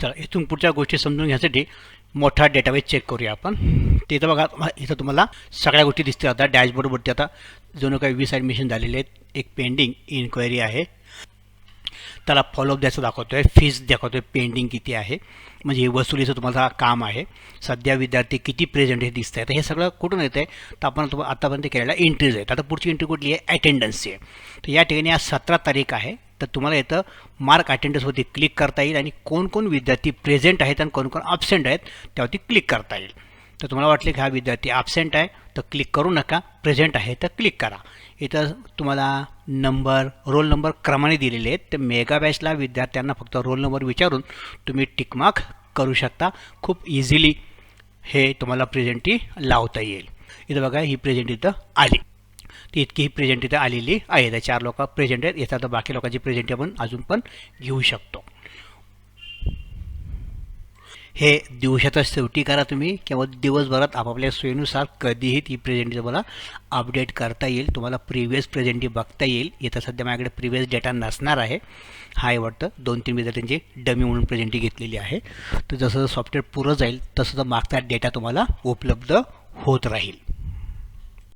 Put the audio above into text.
चला इथून पुढच्या गोष्टी समजून घेण्यासाठी मोठा डेटाबेस चेक करूया आपण. तिथं बघा इथं तुम्हाला सगळ्या गोष्टी दिसतील. आता डॅशबोर्डवरती आता जणू काही वीस ॲडमिशन झालेले आहेत. एक पेंडिंग इन्क्वायरी आहे. त्याला फॉलोअप द्यायचं दाखवतो आहे फीस दाखवतो आहे पेंडिंग किती आहे? म्हणजे हे वसुलीचं तुम्हाला काम आहे. सध्या विद्यार्थी किती प्रेझेंट हे दिसत आहे तर हे सगळं कुठून येतं आहे तर आपण तुम्हाला आत्तापर्यंत केलेल्या एंट्रीज आहेत. आता पुढची एंट्री कुठली आहे? अटेंडन्सची आहे. तर या ठिकाणी आज सतरा तारीख आहे. तर तुम्हाला इथं मार्क अटेंडन्सवरती क्लिक करता येईल आणि कोण कोण विद्यार्थी प्रेझेंट आहेत आणि कोण कोण ॲबसेंट आहेत त्यावरती क्लिक करता येईल. तर तुम्हाला वाटले की हा विद्यार्थी ॲबसेंट आहे तर क्लिक करू नका. प्रेझेंट आहे तर क्लिक करा. इथं तुम्हाला नंबर रोल नंबर क्रमाने दिलेले आहेत. तर मेगा बॅचला विद्यार्थ्यांना फक्त रोल नंबर विचारून तुम्ही टिकमार्क करू शकता. खूप इझिली हे तुम्हाला प्रेझेंटी लावता येईल. इथं बघा ही प्रेझेंट इथं आली. ती इतकी ही प्रेझेंट इथे आलेली आहे. त्या चार लोक प्रेझेंट आहेत. येतात. बाकी लोकांची प्रेझेंटी आपण अजून पण घेऊ शकतो. हे दिवसाच्या शेवटी करा तुम्ही. किंवा दिवसभरात आपापल्या सोयीनुसार कधीही ती प्रेझेंटी तुम्हाला अपडेट करता येईल. तुम्हाला प्रिव्हियस प्रेझेंटी बघता येईल. इथं सध्या माझ्याकडे प्रिव्हियस डेटा नसणार आहे. हाय वाटतं. दोन तीन विद्यार्थ्यांची डमी म्हणून प्रेझेंटी घेतलेली आहे. तर जसं सॉफ्टवेअर पुरं जाईल तसं मागचा डेटा तुम्हाला उपलब्ध होत राहील.